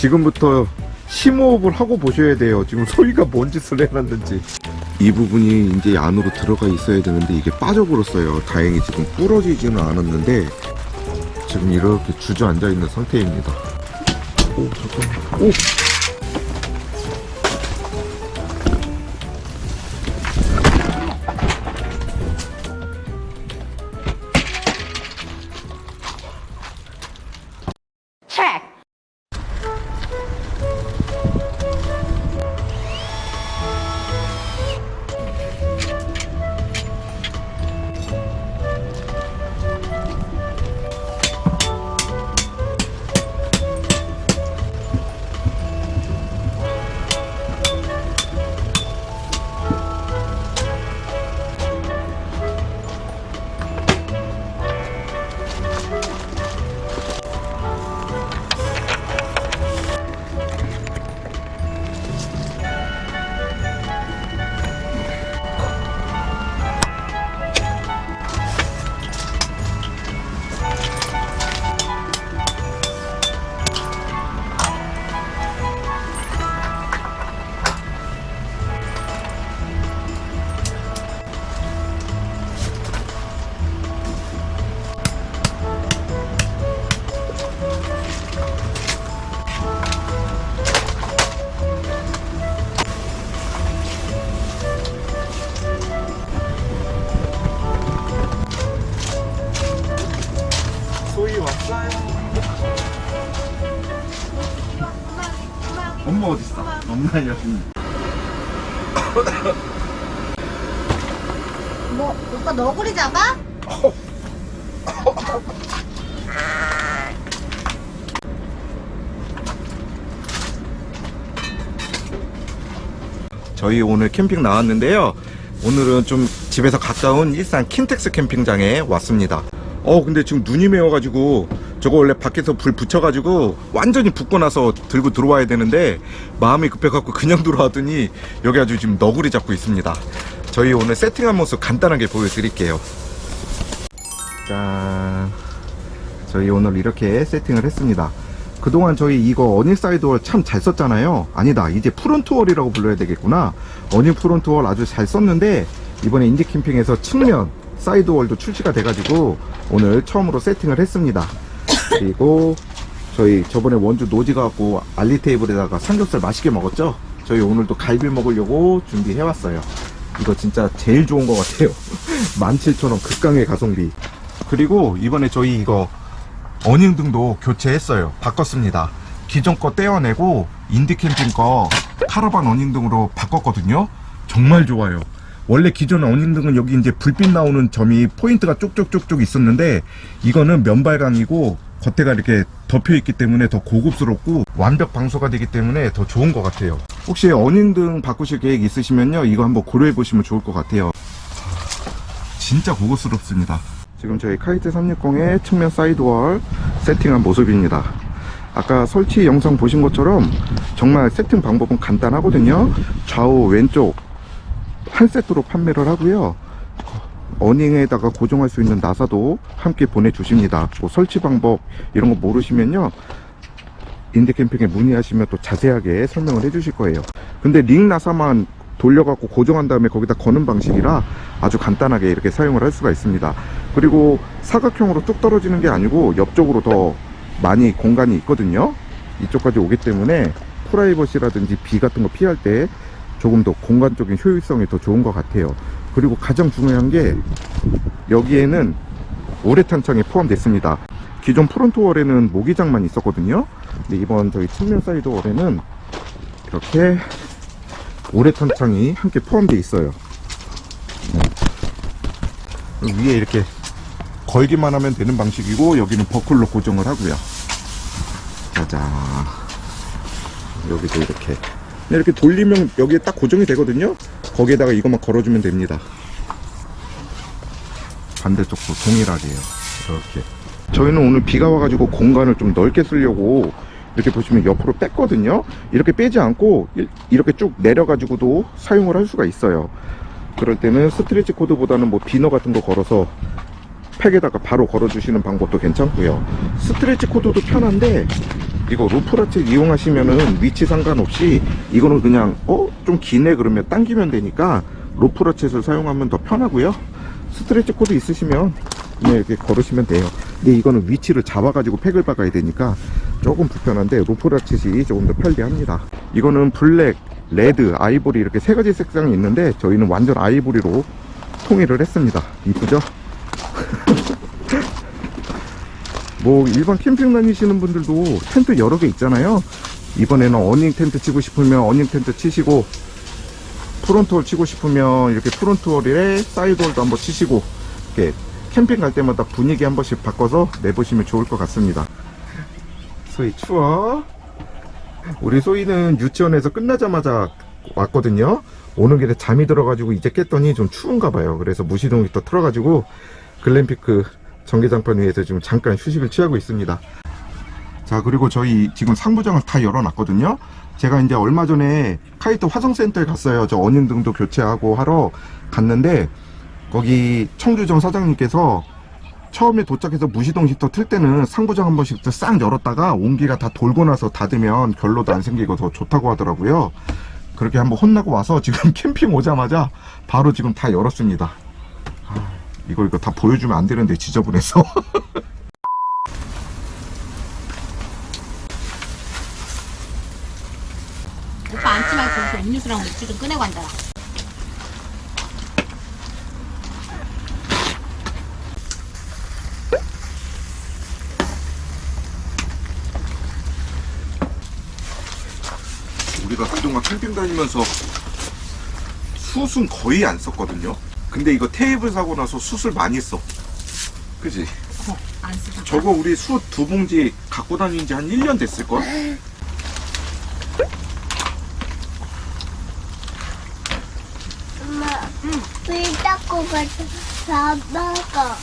지금부터 심호흡을 하고 보셔야 돼요. 지금 소희가 뭔 짓을 해놨는지. 이 부분이 이제 안으로 들어가 있어야 되는데 이게 빠져버렸어요. 다행히 지금 부러지지는 않았는데 지금 이렇게 주저앉아 있는 상태입니다. 오, 잠깐만. 오! 저희 오늘 캠핑 나왔는데요. 오늘은 좀 집에서 가까운 일산 킨텍스 캠핑장에 왔습니다. 어, 근데 지금 눈이 매워가지고 저거 원래 밖에서 불 붙여가지고 완전히 붓고 나서 들고 들어와야 되는데 마음이 급해갖고 그냥 들어왔더니 여기 아주 지금 너구리 잡고 있습니다. 저희 오늘 세팅한 모습 간단하게 보여드릴게요. 짠. 저희 오늘 이렇게 세팅을 했습니다. 그동안 저희 이거 어닐 사이드월 참 잘 썼잖아요. 아니다. 이제 프론트월이라고 불러야 되겠구나. 어닐 프론트월 아주 잘 썼는데 이번에 인디 캠핑에서 측면 사이드월도 출시가 돼가지고 오늘 처음으로 세팅을 했습니다. 그리고 저희 저번에 원주 노지 가갖고 알리 테이블에다가 삼겹살 맛있게 먹었죠? 저희 오늘도 갈비 먹으려고 준비해 왔어요. 이거 진짜 제일 좋은 것 같아요. 17,000원 극강의 가성비. 그리고 이번에 저희 이거 어닝등도 교체했어요. 바꿨습니다. 기존 거 떼어내고 인디 캠핑 거 카라반 어닝등으로 바꿨거든요. 정말 좋아요. 원래 기존 어닝등은 여기 이제 불빛 나오는 점이 포인트가 쪽쪽쪽쪽 있었는데 이거는 면발광이고 겉에가 이렇게 덮여 있기 때문에 더 고급스럽고 완벽 방수가 되기 때문에 더 좋은 것 같아요. 혹시 어닝등 바꾸실 계획 있으시면요. 이거 한번 고려해 보시면 좋을 것 같아요. 진짜 고급스럽습니다. 지금 저희 카이트 360의 측면 사이드월 세팅한 모습입니다. 아까 설치 영상 보신 것처럼 정말 세팅 방법은 간단하거든요. 좌우 왼쪽 한 세트로 판매를 하고요. 어닝에다가 고정할 수 있는 나사도 함께 보내주십니다. 뭐 설치 방법 이런 거 모르시면요. 인디캠핑에 문의하시면 또 자세하게 설명을 해주실 거예요. 근데 링 나사만 돌려갖고 고정한 다음에 거기다 거는 방식이라 아주 간단하게 이렇게 사용을 할 수가 있습니다. 그리고 사각형으로 뚝 떨어지는 게 아니고 옆쪽으로 더 많이 공간이 있거든요. 이쪽까지 오기 때문에 프라이버시라든지 비 같은 거 피할 때 조금 더 공간적인 효율성이 더 좋은 것 같아요. 그리고 가장 중요한 게 여기에는 오레탄 창이 포함됐습니다. 기존 프론트월에는 모기장만 있었거든요. 근데 이번 저희 측면 사이드 월에는 이렇게 오레탄 창이 함께 포함되어 있어요. 네. 위에 이렇게 걸기만 하면 되는 방식이고 여기는 버클로 고정을 하고요. 짜잔. 여기도 이렇게 이렇게 돌리면 여기에 딱 고정이 되거든요. 거기에다가 이것만 걸어주면 됩니다. 반대쪽도 동일하게요. 이렇게. 저희는 오늘 비가 와가지고 공간을 좀 넓게 쓰려고 이렇게 보시면 옆으로 뺐거든요. 이렇게 빼지 않고 일- 이렇게 쭉 내려 가지고도 사용을 할 수가 있어요. 그럴 때는 스트레치 코드보다는 뭐 비너 같은 거 걸어서 팩에다가 바로 걸어주시는 방법도 괜찮고요. 스트레치 코드도 편한데 이거 루프라책 이용하시면은 위치 상관없이 이거는 그냥 어 좀 기네 그러면 당기면 되니까 로프라쳇을 사용하면 더 편하고요 스트레치 코드 있으시면 그냥 이렇게 걸으시면 돼요 근데 이거는 위치를 잡아가지고 팩을 박아야 되니까 조금 불편한데 로프라쳇이 조금 더 편리합니다. 이거는 블랙, 레드, 아이보리 이렇게 세 가지 색상이 있는데 저희는 완전 아이보리로 통일을 했습니다. 이쁘죠? 뭐 일반 캠핑 다니시는 분들도 텐트 여러 개 있잖아요. 이번에는 어닝 텐트 치고 싶으면 어닝 텐트 치시고 프론트홀 치고 싶으면 이렇게 프론트홀에 사이드홀도 한번 치시고 이렇게 캠핑 갈 때마다 분위기 한 번씩 바꿔서 내보시면 좋을 것 같습니다 소희 추워. 우리 소희는 유치원에서 끝나자마자 왔거든요. 오는 길에 잠이 들어가지고 이제 깼더니 좀 추운가 봐요. 그래서 무시동 히터 틀어가지고 글램피크 전기장판 위에서 지금 잠깐 휴식을 취하고 있습니다. 자 그리고 저희 지금 상부장을 다 열어놨거든요. 제가 이제 얼마 전에 카이트 화성센터에 갔어요. 저 어닝등도 교체하고 하러 갔는데 거기 청주점 사장님께서 처음에 도착해서 무시동 히터 틀 때는 상부장 한 번씩 싹 열었다가 온기가 다 돌고 나서 닫으면 결로도 안 생기고 더 좋다고 하더라고요. 그렇게 한번 혼나고 와서 지금 캠핑 오자마자 바로 지금 다 열었습니다. 아, 이거 이거 다 보여주면 안 되는데 지저분해서. 오빠 앉지 말고 음료수랑 맥주 좀 꺼내고 앉아라. 우리가 그동안 캠핑 다니면서 숯은 거의 안 썼거든요. 근데 이거 테이블 사고 나서 숯을 많이 써. 그지? 어, 안 쓰고. 저거 우리 숯 두 봉지 갖고 다닌 지 한 1년 됐을걸? 엄마, 불 닦고 가서 다 먹어.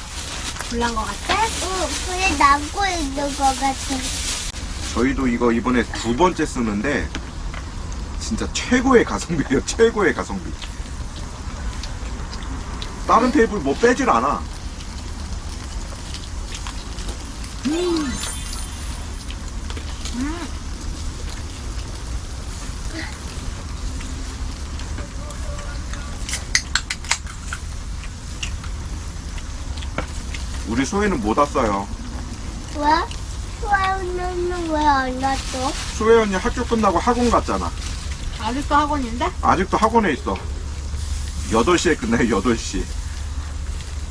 불난 거 같아? 응, 불이 나고 있는 것 같아. 저희도 이거 이번에 두 번째 쓰는데 진짜 최고의 가성비예요. 최고의 가성비. 다른 테이블 뭐 빼질 않아. 우리 소희는 못 왔어요. 왜? 수아는 왜안 왔어? 수혜 언니 학교 끝나고 학원 갔잖아. 아직도 학원인데? 아직도 학원에 있어. 8시에 끝나요, 8시.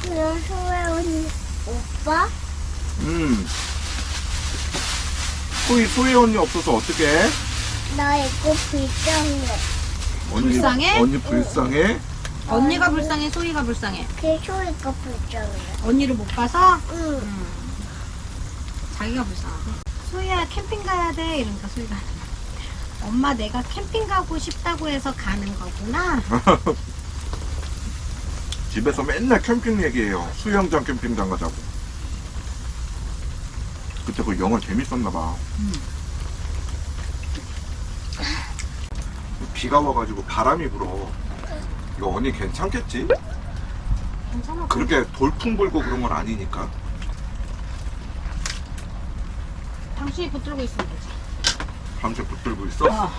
그럼 수아 언니 오빠? 음. 소희, 소희 언니 없어서 어떡해? 나 이거 불쌍해. 언니, 불쌍해? 언니 불쌍해? 언니가 불쌍해, 소희가 불쌍해. 그 소리가 불쌍해. 언니를 못 봐서 응. 자기가 불쌍하대. 소희야 캠핑 가야 돼. 이러니까 소희가 엄마 내가 캠핑 가고 싶다고 해서 가는 거구나. 집에서 맨날 캠핑 얘기해요. 수영장 캠핑장 가자고. 그때 그 영화 재밌었나봐. 비가 와가지고 바람이 불어. 이거 언니 괜찮겠지? 괜찮아. 그렇게 돌풍 불고 그런 건 아니니까. 당신이 붙들고 있으면 되지. 밤새 붙들고 있어? 어.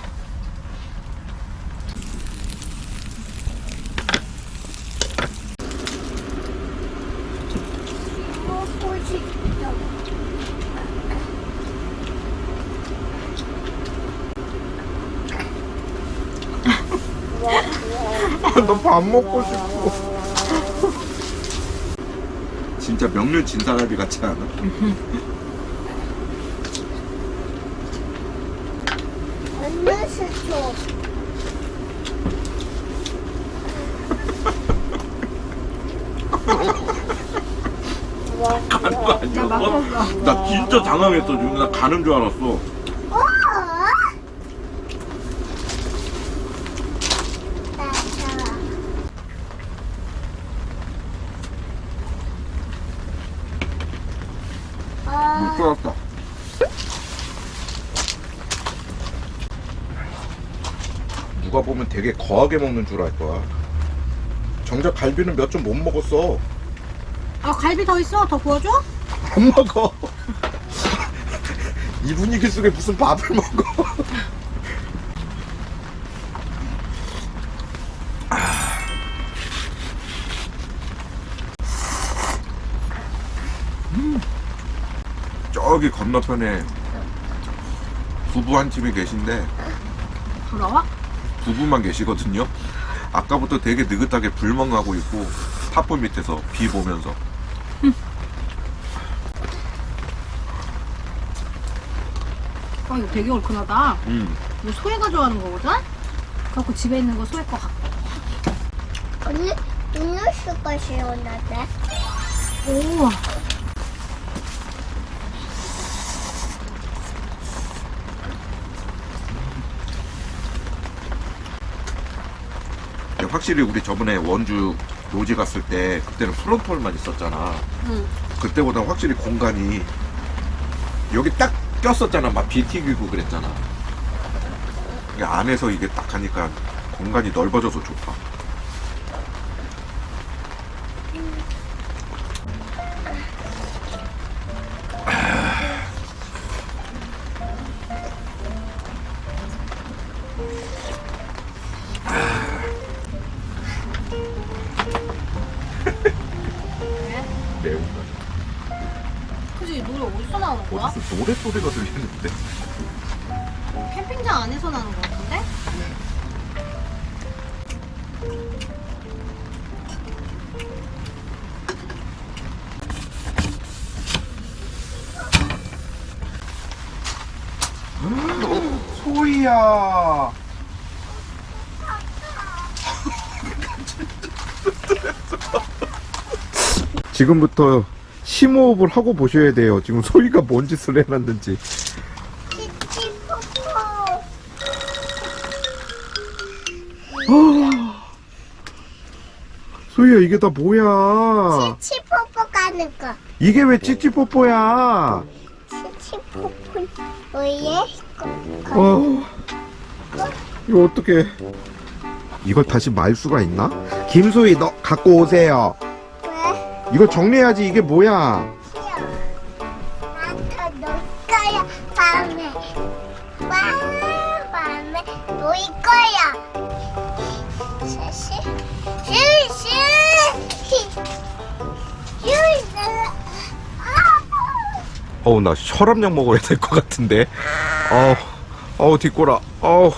먹고 싶어. 너밥 먹고 싶어. 진짜 명륜 진사갈비 같지 않아? 음료수 줘. 가는 거 아니었어? 나 진짜 당황했어 지금 나 가는 줄 알았어. 못 누가 보면 되게 거하게 먹는 줄 알 거야 정작 갈비는 몇 점 못 먹었어 아 갈비 더 있어? 더 구워줘? 안 먹어 이 분위기 속에 무슨 밥을 먹어? 음. 저기 건너편에 부부 한 팀이 계신데 부러워? 부부만 계시거든요. 아까부터 되게 느긋하게 불멍 하고 있고 타프 밑에서 비 보면서 아 이거 되게 얼큰하다. 음. 이거 소혜가 좋아하는 거거든? 그래갖고 집에 있는 거 소혜 거 갖고. 언니 음료수가 시원하대. 오. 확실히 우리 저번에 원주 노지 갔을 때 그때는 프론톨만 있었잖아. 응. 그때보다 확실히 공간이 여기 딱 꼈었잖아. 막비 튀기고 그랬잖아. 이게 안에서 이게 딱 하니까 공간이 넓어져서 좋다. 어디서 노래 소리가 들리는데? 캠핑장 안에서 나는 거 같은데? 소희야. 지금부터 심호흡을 하고 보셔야 돼요. 지금 소희가 뭔 짓을 해놨는지. 치치포포. 소희야 이게 다 뭐야? 치치포포 가는 거. 이게 왜 찌찌뽀뽀야? 치치포포 뭐예? 어, 이거 어떻게? 이걸 다시 말 수가 있나? 김소희 너 갖고 오세요. 왜? 이거 정리해야지 이게 뭐야? 싫어. 나더 놀 거야 밤에. 와 밤에 놀 거야. 시시 시시 시시. 어우 나 혈압약 먹어야 될 것 같은데. 어우 어우 뒷골아. 어우.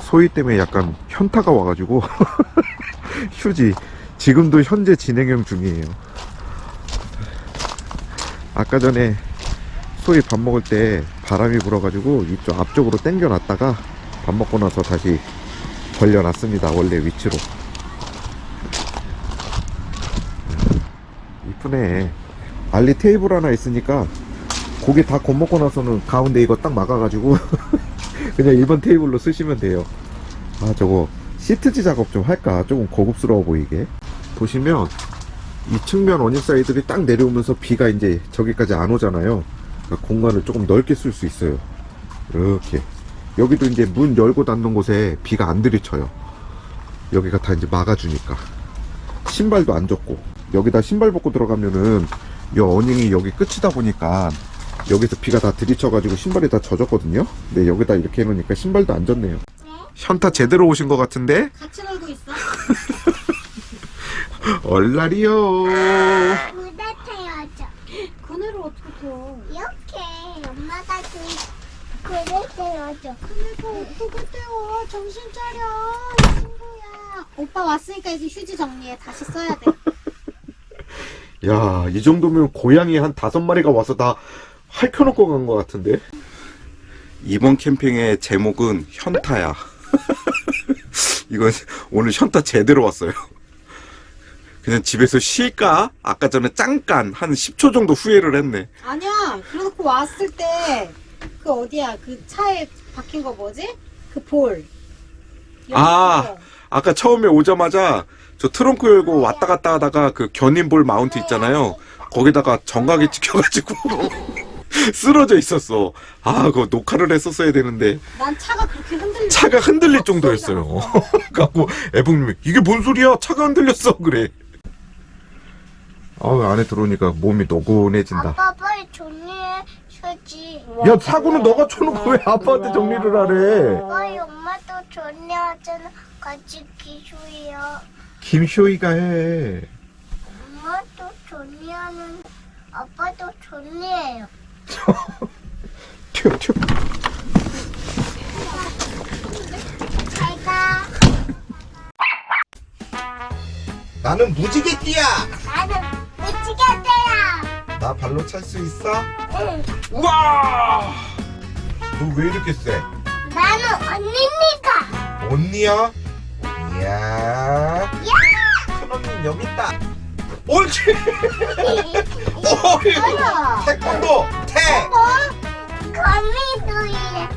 소희 때문에 약간 현타가 와가지고 휴지 지금도 현재 진행형 중이에요. 아까 전에 소희 밥 먹을 때 바람이 불어가지고 이쪽 앞쪽으로 당겨놨다가 밥 먹고 나서 다시 벌려놨습니다. 원래 위치로. 이쁘네. 알리 테이블 하나 있으니까 고기 다 겁먹고 나서는 가운데 이거 딱 막아가지고 그냥 일반 테이블로 쓰시면 돼요. 아 저거 시트지 작업 좀 할까? 조금 고급스러워 보이게. 보시면 이 측면 어닝사이드들이 딱 내려오면서 비가 이제 저기까지 안 오잖아요. 그러니까 공간을 조금 넓게 쓸 수 있어요. 이렇게. 여기도 이제 문 열고 닫는 곳에 비가 안 들이쳐요. 여기가 다 이제 막아주니까. 신발도 안 젖고. 여기다 신발 벗고 들어가면은 이 어닝이 여기 끝이다 보니까 여기서 비가 다 들이쳐 가지고 신발이 다 젖었거든요. 근데 여기다 이렇게 해놓으니까 신발도 안 젖네요. 현타 제대로 오신 것 같은데? 같이 놀고 있어. 얼라리요. 무대 태워줘. 그네를 어떻게 태워? 이렇게 엄마가 그 그릇 태워줘. 그네가 어떻게 태워? 정신 차려, 이 친구야. 오빠 왔으니까 이제 휴지 정리해. 다시 써야 돼. 야, 이 정도면 고양이 한 다섯 마리가 와서 다 할켜놓고 간 것 같은데? 이번 캠핑의 제목은 현타야. 이건 오늘 현타 제대로 왔어요. 그냥 집에서 쉴까? 아까 전에 잠깐 한 10초 정도 후회를 했네. 아니야. 그래놓고 왔을 때 그 어디야? 그 차에 박힌 거 뭐지? 그 볼. 아. 아까 처음에 오자마자 저 트렁크 열고 왔다 갔다 하다가 그 견인볼 마운트 있잖아요. 거기다가 정각이 찍혀가지고 쓰러져 있었어. 아, 그거 녹화를 했었어야 되는데 난 차가 그렇게 흔들려. 차가 흔들릴 정도였어요. 갖고 애봉님이 이게 뭔 소리야? 차가 흔들렸어 그래. 아 안에 들어오니까 몸이 노곤해진다. 아빠 빨리 정리해 줘지. 야 사고는 너가 쳐놓고 왜 아빠한테 정리를 하래? 빨리 엄마도 정리하잖아. 같이 기수야. 김쇼이가 해. 엄마도 정리하는 아빠도 정리해요. 튀어 튀어. 잘 가. 나는 무지개띠야. 나는 미치겠대요. 나 발로 찰 수 있어? 응. 우와! 너 왜 이렇게 세? 나는 언니니까. 언니야? 이야. 야! 큰 언니는 여기 있다. 옳지. 어이. 태권도 태. 어? 거미도이래.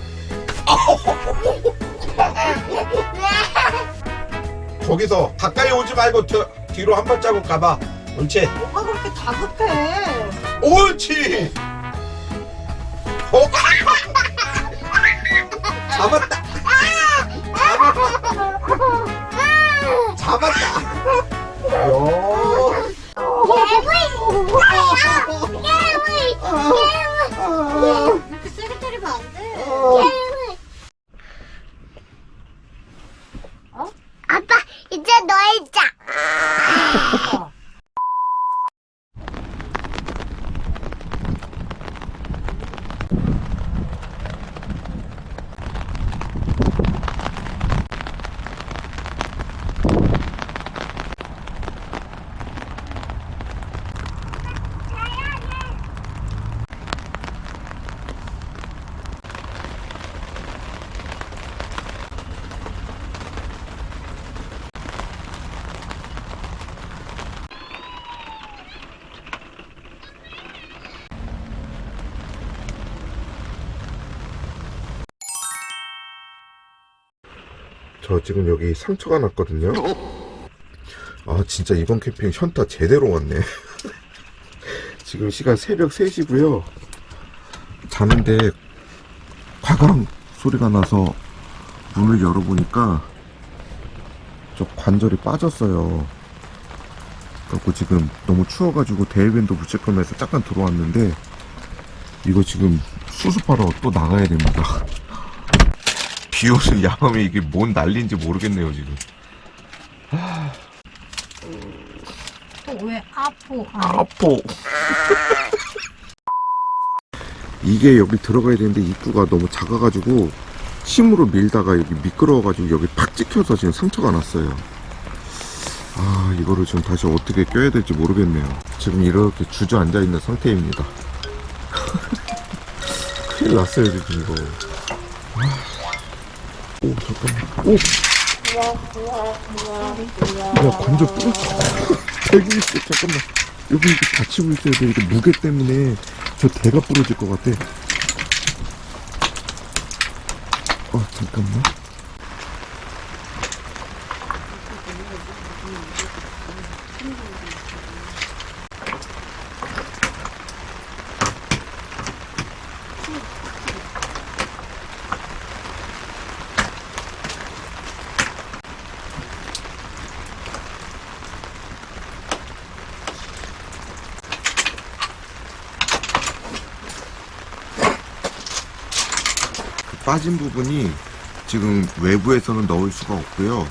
네. 거기서 가까이 오지 말고 저, 뒤로 한 발자국 가봐. 옳지. 뭐가 그렇게 다급해? 옳지. 어? 잡았다. 잡았다. 요. 개구리. 개구리. 개구리. 이렇게 세게 때리면 안 돼. 개구리. 어? 아빠 이제 놀자. 저 지금 여기 상처가 났거든요. 아 진짜 이번 캠핑 현타 제대로 왔네. 지금 시간 새벽 3시고요. 자는데 과강 소리가 나서 문을 열어보니까 저 관절이 빠졌어요. 그래갖고 지금 너무 추워가지고 붙일 거면서 잠깐 들어왔는데 이거 지금 수습하러 또 나가야 됩니다. 비 오는 야밤에 이게 뭔 난리인지 모르겠네요 지금 또 왜 아포? 아포 이게 여기 들어가야 되는데 입구가 너무 작아가지고 침으로 밀다가 여기 미끄러워가지고 여기 팍 찍혀서 지금 상처가 났어요 아 이거를 지금 다시 어떻게 껴야 될지 모르겠네요 지금 이렇게 주저앉아 있는 상태입니다 큰일 났어요 지금 이거 아. 오 잠깐만 오 야, 관절 부러졌어. 대고 있어. 잠깐만. 여기 이렇게 받치고 있어야 돼. 이게 무게 때문에 저 대가 부러질 것 같아. 어, 잠깐만. 빠진 부분이 지금 외부에서는 넣을 수가 없고요.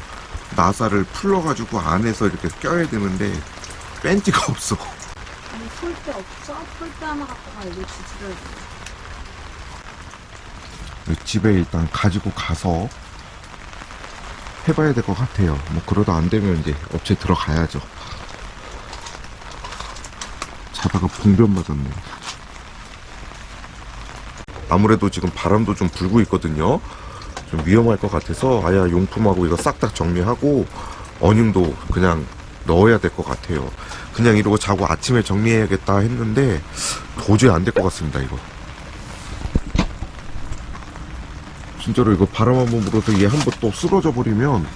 나사를 풀러가지고 안에서 이렇게 껴야 되는데 뺀지가 없어. 아니 폴대 없어? 폴대 하나 갖고 가 이거 지지를. 집에 일단 가지고 가서 해봐야 될 것 같아요. 뭐 그러다 안 되면 이제 업체 들어가야죠. 자다가 봉변 맞았네. 아무래도 지금 바람도 좀 불고 있거든요. 좀 위험할 것 같아서 아야 용품하고 이거 싹 다 정리하고 어닝도 그냥 넣어야 될 것 같아요. 그냥 이러고 자고 아침에 정리해야겠다 했는데 도저히 안 될 것 같습니다, 이거. 진짜로 이거 바람 한번 불어서 얘 한 번 또 쓰러져 버리면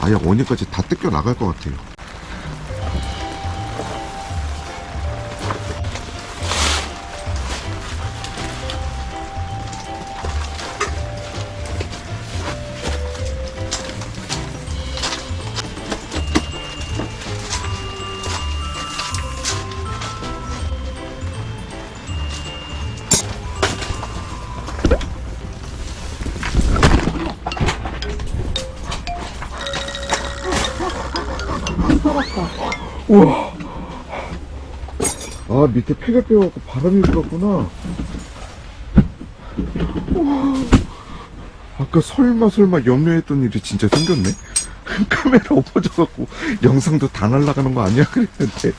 아예 어니까지 다 뜯겨 나갈 것 같아요. 밑에 폐가 끼어갖고 바람이 불었구나. 우와. 아까 설마 설마 염려했던 일이 진짜 생겼네. 카메라 엎어져갖고 영상도 다 날아가는 거 아니야? 그랬는데.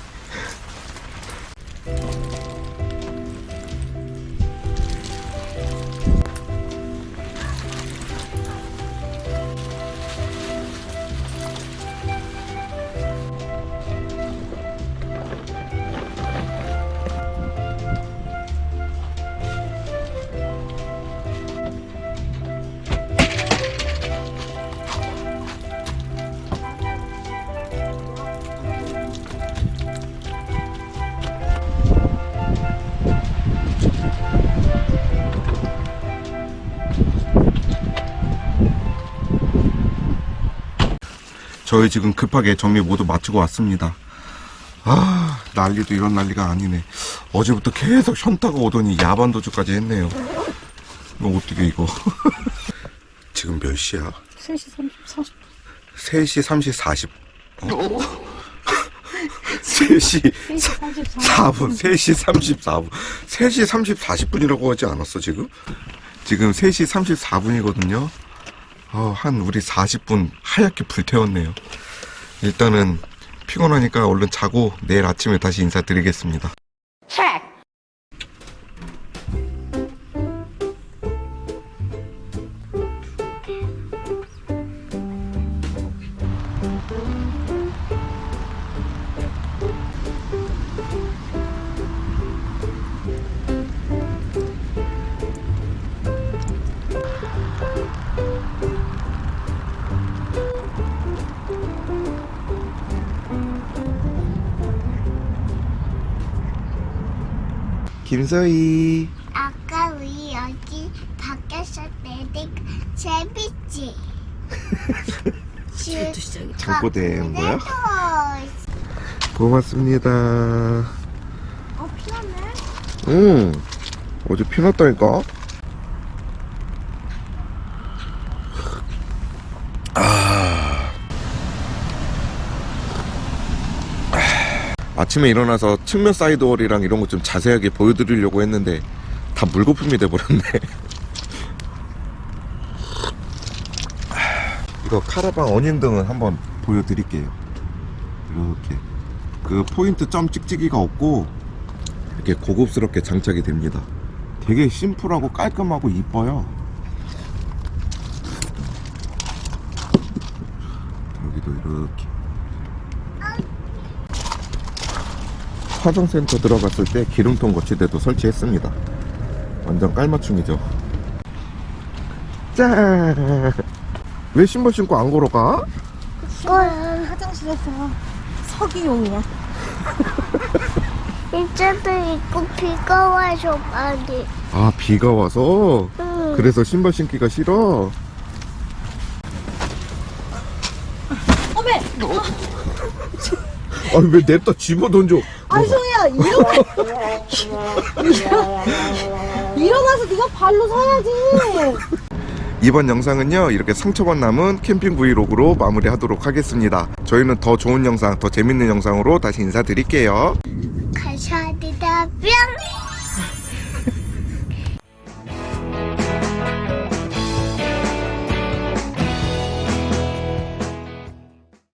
저희 지금 급하게 정리 모두 마치고 왔습니다. 아, 난리도 이런 난리가 아니네. 어제부터 계속 현타가 오더니 야반 도주까지 했네요. 이거 어떻게 이거. 지금 몇 시야? 3시 30, 40. 3시 30, 40. 어? 3시 3시 34. 4분, 3시 34분. 3시 30, 40분이라고 하지 않았어, 지금? 지금 3시 34분이거든요. 어, 한 우리 40분 하얗게 불태웠네요. 일단은 피곤하니까 얼른 자고 내일 아침에 다시 인사드리겠습니다. 김서희. 아까 우리 여기 밖에서 내니까 재밌지? 시작이다. 잠꼬대인 거야? 고맙습니다. 어 피었네? 응. 어제 피났다니까? 아. 아침에 일어나서 측면 사이드월이랑 이런 거 좀 자세하게 보여드리려고 했는데 다 물거품이 돼버렸네. 이거 카라방 어닝등은 한번 보여드릴게요. 이렇게 그 포인트 점 찍찍이가 없고 이렇게 고급스럽게 장착이 됩니다. 되게 심플하고 깔끔하고 이뻐요. 여기도 이렇게. 화정센터 들어갔을 때 기름통 거치대도 설치했습니다. 완전 깔맞춤이죠. 짠! 왜 신발 신고 안 걸어가? 뭘 화장실에서 서기용이야. 이제도 있고 비가 와서 많이 아, 비가 와서? 응. 그래서 신발 신기가 싫어? 어메! 아니, 왜 냅다 집어 던져? 아이, 소희야, 일어나! 일어나서 네가 발로 서야지! 이번 영상은요 이렇게 상처만 남은 캠핑 브이로그로 마무리하도록 하겠습니다 저희는 더 좋은 영상 더 재밌는 영상으로 다시 인사드릴게요 감사합니다 뿅